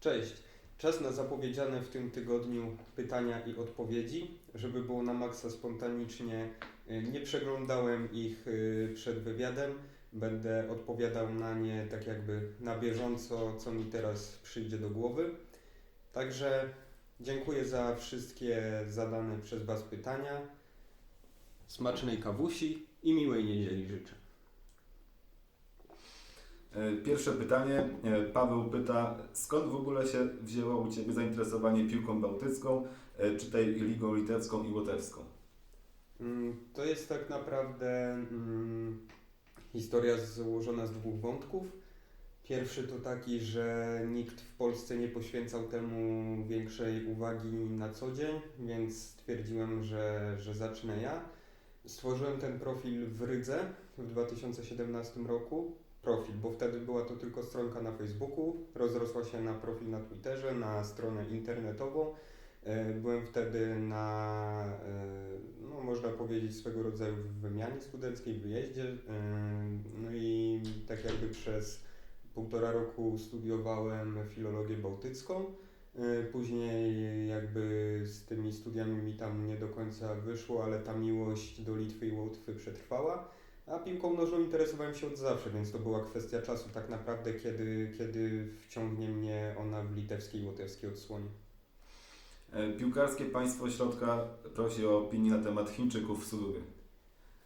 Cześć. Czas na zapowiedziane w tym tygodniu pytania i odpowiedzi. Żeby było na maksa spontanicznie, y, nie przeglądałem ich y, przed wywiadem. Będę odpowiadał na nie tak jakby na bieżąco, co mi teraz przyjdzie do głowy. Także dziękuję za wszystkie zadane przez Was pytania. Smacznej kawusi i miłej niedzieli życzę. E, Pierwsze pytanie. E, Paweł pyta, skąd w ogóle się wzięło u Ciebie zainteresowanie piłką bałtycką, e, czy tej ligą litewską i łotewską? Mm, To jest tak naprawdę mm, historia złożona z dwóch wątków. Pierwszy to taki, że nikt w Polsce nie poświęcał temu większej uwagi na co dzień, więc stwierdziłem, że, że zacznę ja. Stworzyłem ten profil w Rydze w 2017 roku. Profil, bo wtedy była to tylko stronka na Facebooku, rozrosła się na profil na Twitterze, na stronę internetową. E, Byłem wtedy na, e, no można powiedzieć, swego rodzaju wymianie studenckiej, wyjeździe. e, No i tak jakby przez półtora roku studiowałem filologię bałtycką. Później jakby z tymi studiami mi tam nie do końca wyszło, ale ta miłość do Litwy i Łotwy przetrwała. A piłką nożną interesowałem się od zawsze, więc to była kwestia czasu tak naprawdę, kiedy, kiedy wciągnie mnie ona w litewskiej i łotewskiej odsłonie. E, Piłkarskie państwo środka prosi o opinię na temat Chińczyków w Suduwie.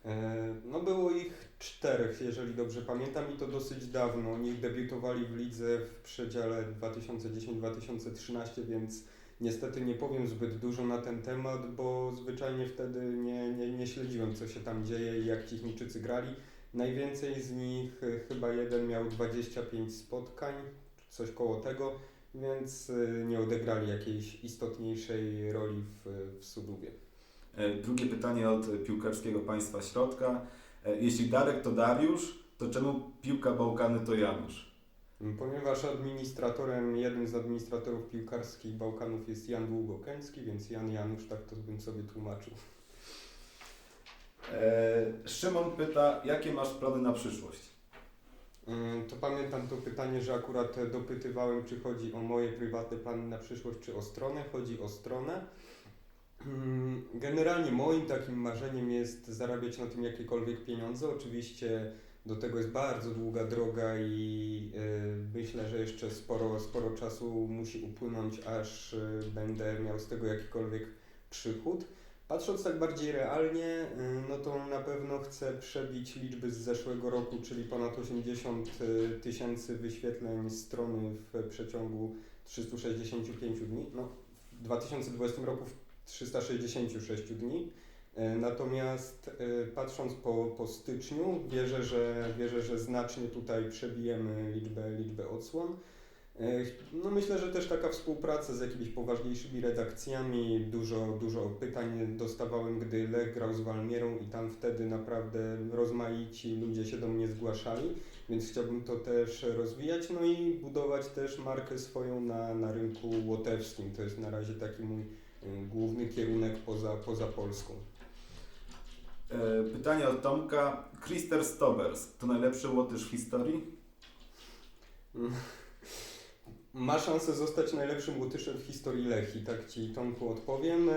E, No było ich czterech, jeżeli dobrze pamiętam i to dosyć dawno. Oni debiutowali w lidze w przedziale 2010-2013, więc niestety nie powiem zbyt dużo na ten temat, bo zwyczajnie wtedy nie, nie, nie śledziłem co się tam dzieje i jak ci Chińczycy grali. Najwięcej z nich, e, chyba jeden miał 25 spotkań, coś koło tego, więc e, nie odegrali jakiejś istotniejszej roli w, w. E, Drugie pytanie od piłkarskiego państwa środka. Jeśli Darek to Dariusz, to czemu piłka Bałkany to Janusz? Ponieważ administratorem, jednym z administratorów piłkarskich Bałkanów jest Jan Długokęcki, więc Jan Janusz, tak to bym sobie tłumaczył. E, Szymon pyta, jakie masz plany na przyszłość? Ym, To pamiętam to pytanie, że akurat dopytywałem, czy chodzi o moje prywatne plany na przyszłość, czy o stronę. Chodzi o stronę. Ym, Generalnie moim takim marzeniem jest zarabiać na tym jakiekolwiek pieniądze. Oczywiście do tego jest bardzo długa droga i y, myślę, że jeszcze sporo, sporo czasu musi upłynąć, aż y, będę miał z tego jakikolwiek przychód. Patrząc tak bardziej realnie, y, no to na pewno chcę przebić liczby z zeszłego roku, czyli ponad 80 y, tysięcy wyświetleń strony w przeciągu 365 dni. No, w 2020 roku w 366 dni. E, Natomiast e, patrząc po, po styczniu, wierzę że, wierzę, że znacznie tutaj przebijemy liczbę, liczbę odsłon. E, No myślę, że też taka współpraca z jakimiś poważniejszymi redakcjami, dużo, dużo pytań dostawałem, gdy Lech grał z Walmierą i tam wtedy naprawdę rozmaici ludzie się do mnie zgłaszali, więc chciałbym to też rozwijać, no i budować też markę swoją na, na rynku łotewskim. To jest na razie taki mój główny kierunek poza, poza Polską. E, Pytanie od Tomka. Krister Stobers to najlepszy Łotysz w historii? Ma szansę zostać najlepszym Łotyszem w historii Lechii, tak Ci Tomku odpowiem. E,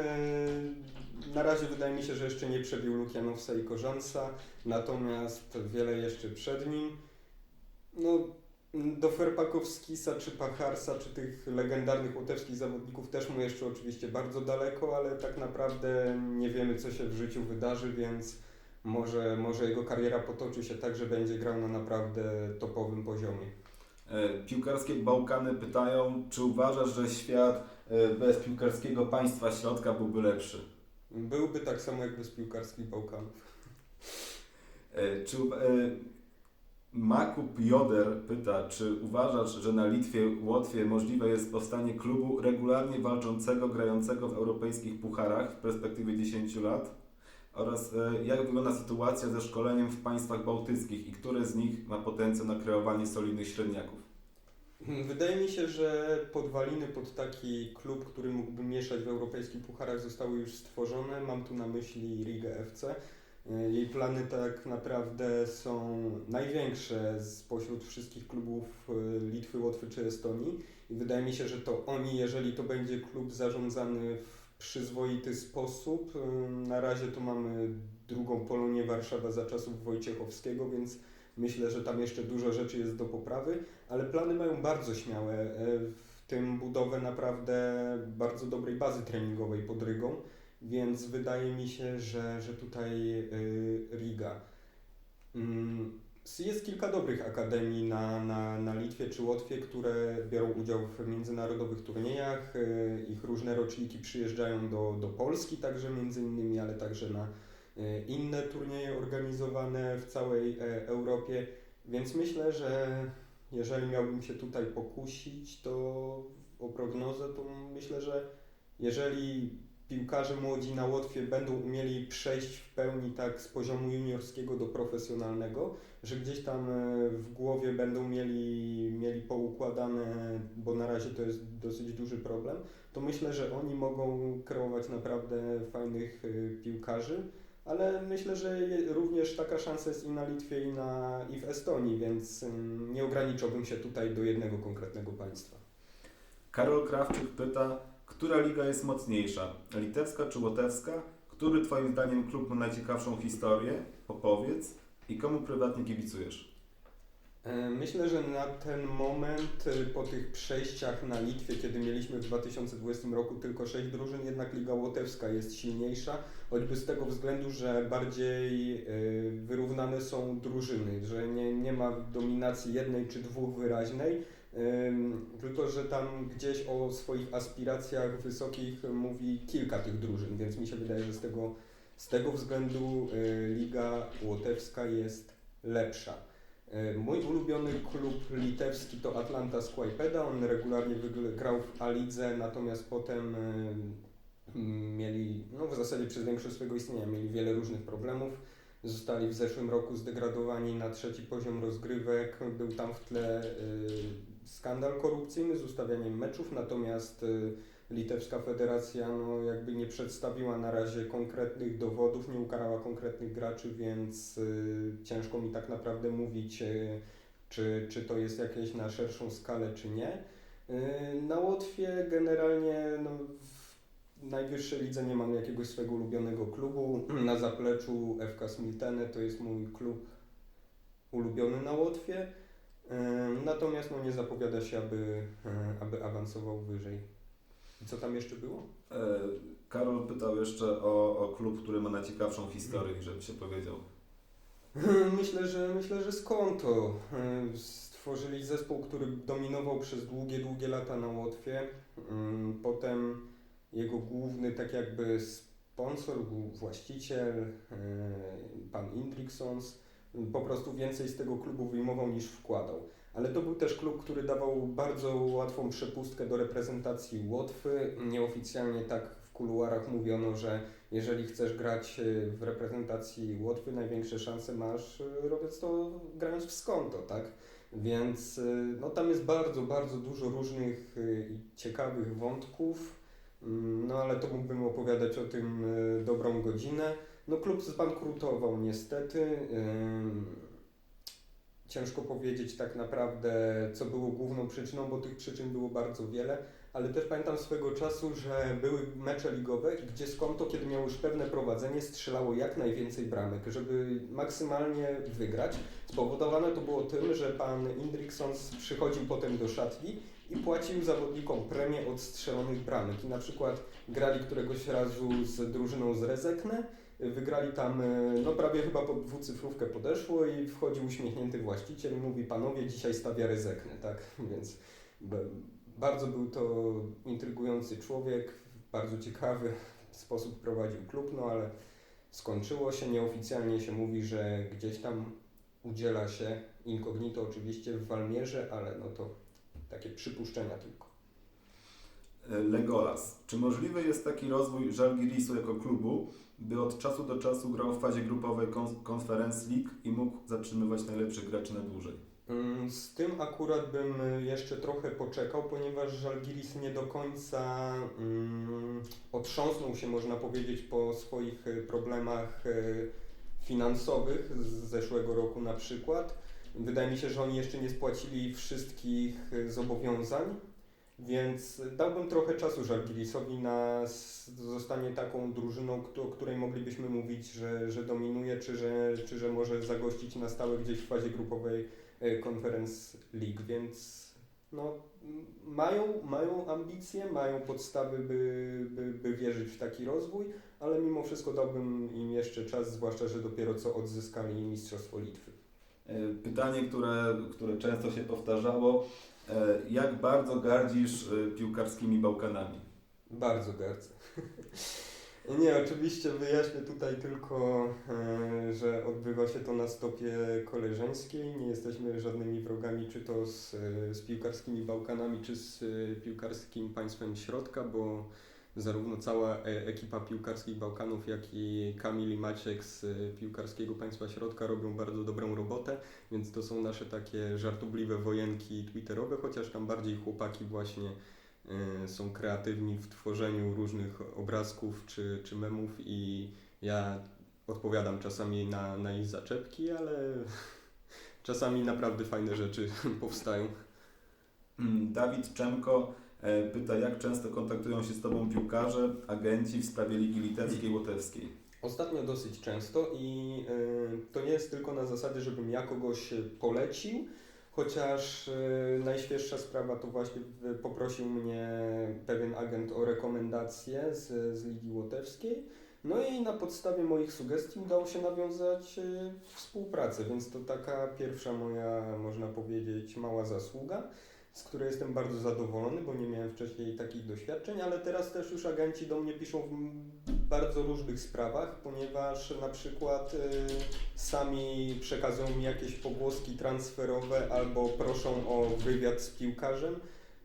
Na razie wydaje mi się, że jeszcze nie przebił Lukianowsa i Korzansa, natomiast wiele jeszcze przed nim. No, do Ferpakowskisa czy Pacharsa, czy tych legendarnych łotewskich zawodników też mu jeszcze oczywiście bardzo daleko, ale tak naprawdę nie wiemy, co się w życiu wydarzy, więc może, może jego kariera potoczy się tak, że będzie grał na naprawdę topowym poziomie. E, Piłkarskie Bałkany pytają, czy uważasz, że świat e, bez piłkarskiego państwa środka byłby lepszy? Byłby tak samo jak bez piłkarskich Bałkanów. E, Czy, Makub Joder pyta, czy uważasz, że na Litwie, Łotwie możliwe jest powstanie klubu regularnie walczącego, grającego w europejskich pucharach w perspektywie 10 lat? Oraz e, jak wygląda sytuacja ze szkoleniem w państwach bałtyckich i które z nich ma potencjał na kreowanie solidnych średniaków? Wydaje mi się, że podwaliny pod taki klub, który mógłby mieszać w europejskich pucharach zostały już stworzone. Mam tu na myśli Rigę FC. Y, Jej plany tak naprawdę są największe spośród wszystkich klubów y, Litwy, Łotwy czy Estonii i wydaje mi się, że to oni, jeżeli to będzie klub zarządzany w przyzwoity sposób, y, na razie to mamy drugą Polonię Warszawa za czasów Wojciechowskiego, więc myślę, że tam jeszcze dużo rzeczy jest do poprawy, ale plany mają bardzo śmiałe, w tym budowę naprawdę bardzo dobrej bazy treningowej pod Rygą. Więc wydaje mi się, że, że tutaj y, Riga. Mm, Jest kilka dobrych akademii na, na, na Litwie czy Łotwie, które biorą udział w międzynarodowych turniejach. y, Ich różne roczniki przyjeżdżają do, do Polski także między innymi, ale także na y, inne turnieje organizowane w całej e, Europie. Więc myślę, że jeżeli miałbym się tutaj pokusić, to o prognozę, to myślę, że jeżeli piłkarze młodzi na Łotwie będą umieli przejść w pełni tak z poziomu juniorskiego do profesjonalnego, że gdzieś tam e, w głowie będą mieli, mieli poukładane, bo na razie to jest dosyć duży problem, to myślę, że oni mogą kreować naprawdę fajnych e, piłkarzy, ale myślę, że również taka szansa jest i na Litwie, i, na, i w Estonii, więc nie ograniczałbym się tutaj do jednego konkretnego państwa. Karol Krawczyk pyta, która liga jest mocniejsza? Litewska czy łotewska? Który Twoim zdaniem klub ma najciekawszą historię? Opowiedz. I komu prywatnie kibicujesz? E, Myślę, że na ten moment, e, po tych przejściach na Litwie, kiedy mieliśmy w 2020 roku tylko 6 drużyn, jednak Liga Łotewska jest silniejsza, choćby z tego względu, że bardziej e, wyrównane są drużyny, że nie, nie ma dominacji jednej czy dwóch wyraźnej, tylko że tam gdzieś o swoich aspiracjach wysokich mówi kilka tych drużyn, więc mi się wydaje, że z tego, z tego względu e, Liga Łotewska jest lepsza. E, Mój ulubiony klub litewski to Atlanta Skłajpeda. On regularnie grał w A-lidze, natomiast potem m, mieli, no w zasadzie przez większość swojego istnienia mieli wiele różnych problemów. Zostali w zeszłym roku zdegradowani na trzeci poziom rozgrywek. Był tam w tle skandal korupcyjny z ustawianiem meczów, natomiast e, Litewska Federacja no, jakby nie przedstawiła na razie konkretnych dowodów, nie ukarała konkretnych graczy, więc y, ciężko mi tak naprawdę mówić, y, czy, czy to jest jakieś na szerszą skalę, czy nie. Y, na Łotwie generalnie no, w najwyższej lidze nie mam jakiegoś swojego ulubionego klubu. Na zapleczu FK Smiltene to jest mój klub ulubiony na Łotwie. Natomiast no, nie zapowiada się, aby, y, aby awansował wyżej. I co tam jeszcze było? E, Karol pytał jeszcze o, o klub, który ma najciekawszą historię, żeby się powiedział. Myślę, że myślę, że skąd to? Y, Stworzyli zespół, który dominował przez długie, długie lata na Łotwie. Ym, Potem jego główny tak jakby sponsor, był właściciel, pan Indriksons, po prostu więcej z tego klubu wyjmował niż wkładał. Ale to był też klub, który dawał bardzo łatwą przepustkę do reprezentacji Łotwy. Nieoficjalnie tak w kuluarach mówiono, że jeżeli chcesz grać y, w reprezentacji Łotwy, największe szanse masz y, robiąc to, grając w skonto, tak? Więc y, no, tam jest bardzo, bardzo dużo różnych i ciekawych wątków, Mm, no ale to mógłbym opowiadać o tym dobrą godzinę. No klub zbankrutował niestety. Ciężko powiedzieć tak naprawdę, co było główną przyczyną, bo tych przyczyn było bardzo wiele, ale też pamiętam swego czasu, że były mecze ligowe, gdzie Skonto, kiedy miało już pewne prowadzenie, strzelało jak najwięcej bramek, żeby maksymalnie wygrać. Spowodowane to było tym, że pan Indriksons przychodził potem do szatni i płacił zawodnikom premię od strzelonych bramek. I na przykład grali któregoś razu z drużyną z Rezekne, Wygrali tam, e, no prawie chyba po dwucyfrówkę podeszło i wchodzi uśmiechnięty właściciel i mówi, panowie, dzisiaj stawia ryzeknę, tak? Więc bardzo był to intrygujący człowiek, bardzo ciekawy sposób prowadził klub, no ale skończyło się, nieoficjalnie się mówi, że gdzieś tam udziela się incognito oczywiście w Walmierze, ale no to takie przypuszczenia tylko. Legolas. Czy możliwy jest taki rozwój Żalgirisu jako klubu, by od czasu do czasu grał w fazie grupowej Conference League i mógł zatrzymywać najlepszych graczy na dłużej? Mm, Z tym akurat bym jeszcze trochę poczekał, ponieważ Żalgiris nie do końca mm, otrząsnął się, można powiedzieć, po swoich y, problemach y, finansowych z zeszłego roku na przykład. Wydaje mi się, że oni jeszcze nie spłacili wszystkich y, zobowiązań, więc dałbym trochę czasu Żalgirisowi na zostanie taką drużyną, o której moglibyśmy mówić, że, że dominuje, czy że, czy że może zagościć na stałe gdzieś w fazie grupowej y, Conference League, więc no, mają, mają ambicje, mają podstawy, by, by, by wierzyć w taki rozwój, ale mimo wszystko dałbym im jeszcze czas, zwłaszcza, że dopiero co odzyskali Mistrzostwo Litwy. E, Pytanie, które, które często się powtarzało. E, Jak bardzo gardzisz e, piłkarskimi Bałkanami? Bardzo gardzę. Nie, oczywiście wyjaśnię tutaj tylko, e, że odbywa się to na stopie koleżeńskiej. Nie jesteśmy żadnymi wrogami, czy to z, z piłkarskimi Bałkanami, czy z piłkarskim państwem środka, bo zarówno cała e- ekipa piłkarskich Bałkanów, jak i Kamil i Maciek z e, piłkarskiego państwa środka robią bardzo dobrą robotę, więc to są nasze takie żartobliwe wojenki twitterowe, chociaż tam bardziej chłopaki właśnie y, są kreatywni w tworzeniu różnych obrazków czy, czy memów i ja odpowiadam czasami na, na ich zaczepki, ale czasami naprawdę fajne rzeczy powstają. Mm, Dawid Czemko e, pyta, jak często kontaktują się z Tobą piłkarze, agenci w sprawie Ligi Litewskiej, Łotewskiej? Ostatnio dosyć często i y, to nie jest tylko na zasadzie, żebym ja kogoś polecił, chociaż y, najświeższa sprawa to właśnie poprosił mnie pewien agent o rekomendacje z, z Ligi Łotewskiej. No i na podstawie moich sugestii udało się nawiązać współpracę, więc to taka pierwsza moja, można powiedzieć, mała zasługa, z której jestem bardzo zadowolony, bo nie miałem wcześniej takich doświadczeń, ale teraz też już agenci do mnie piszą w bardzo różnych sprawach, ponieważ na przykład y, sami przekazują mi jakieś pogłoski transferowe albo proszą o wywiad z piłkarzem,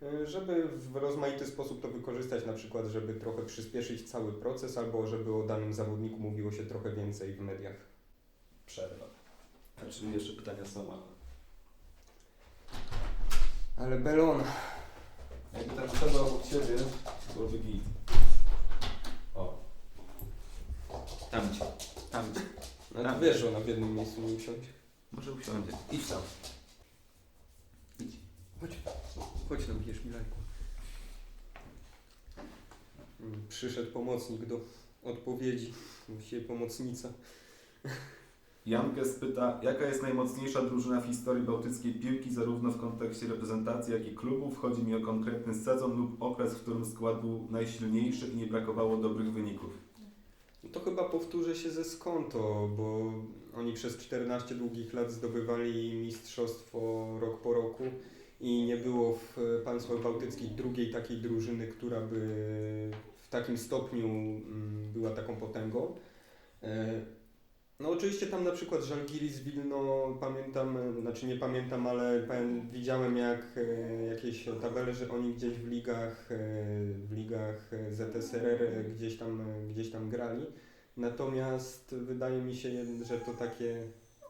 y, żeby w rozmaity sposób to wykorzystać, na przykład żeby trochę przyspieszyć cały proces albo żeby o danym zawodniku mówiło się trochę więcej w mediach. Przerwa. Znaczy jeszcze pytania są, ale... Belon, Jakby tak przerwa obok Ciebie, byłoby git. O. Tam Cię. Tam Cię. no to wiesz, że ona w jednym miejscu nie usiądzie. Może usiądzie. Idź tam. Idź. Chodź, chodź nam bierz mi lajku. Mm, Przyszedł pomocnik do odpowiedzi, właściwie pomocnica. Jankes pyta, jaka jest najmocniejsza drużyna w historii bałtyckiej piłki, zarówno w kontekście reprezentacji, jak i klubów? Chodzi mi o konkretny sezon lub okres, w którym skład był najsilniejszy i nie brakowało dobrych wyników. No To chyba powtórzę się ze Skonto, bo oni przez 14 długich lat zdobywali mistrzostwo rok po roku i nie było w e, państwach bałtyckich drugiej takiej drużyny, która by w takim stopniu mm, była taką potęgą. No oczywiście tam na przykład Żalgiris Wilno pamiętam, e, znaczy nie pamiętam, ale widziałem jak e, jakieś tabele, że oni gdzieś w ligach, e, w ligach ZSRR gdzieś tam, gdzieś tam grali. Natomiast wydaje mi się, że to takie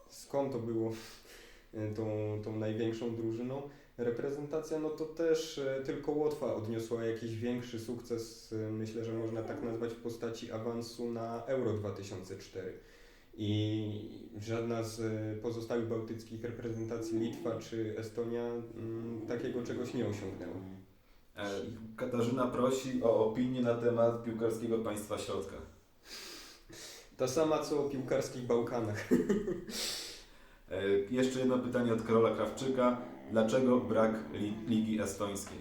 skąd to było tą, tą największą drużyną. Reprezentacja, no to też tylko Łotwa odniosła jakiś większy sukces, myślę, że można tak nazwać w postaci awansu na Euro 2004. I żadna z e, pozostałych bałtyckich reprezentacji, Litwa czy Estonia, mm, takiego czegoś nie osiągnęła. E, Katarzyna prosi o opinię na temat piłkarskiego państwa środka. Ta sama co o piłkarskich Bałkanach. E, Jeszcze jedno pytanie od Karola Krawczyka. Dlaczego brak li Ligi Estońskiej?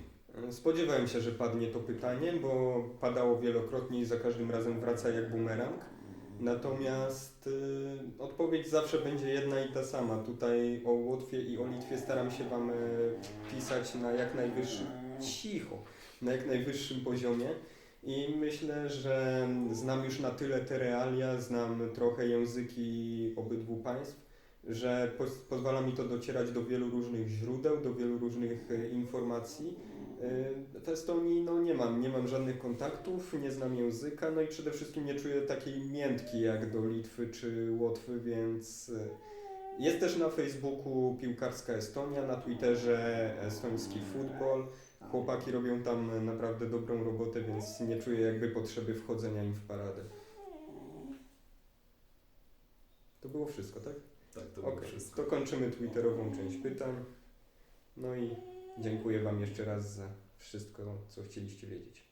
Spodziewałem się, że padnie to pytanie, bo padało wielokrotnie i za każdym razem wraca jak bumerang. Natomiast y, odpowiedź zawsze będzie jedna i ta sama. Tutaj o Łotwie i o Litwie staram się Wam y, pisać na jak najwyższym, cicho, na jak najwyższym poziomie. I myślę, że znam już na tyle te realia, znam trochę języki obydwu państw, że poz pozwala mi to docierać do wielu różnych źródeł, do wielu różnych y, informacji. Y, W Estonii no, nie mam, nie mam żadnych kontaktów, nie znam języka, no i przede wszystkim nie czuję takiej miętki jak do Litwy czy Łotwy, więc y, jest też na Facebooku Piłkarska Estonia, na Twitterze Estoński Futbol. Chłopaki robią tam naprawdę dobrą robotę, więc nie czuję jakby potrzeby wchodzenia im w paradę. To było wszystko, tak? Tak, to było wszystko. to kończymy Twitterową część pytań. No i dziękuję Wam jeszcze raz za wszystko, co chcieliście wiedzieć.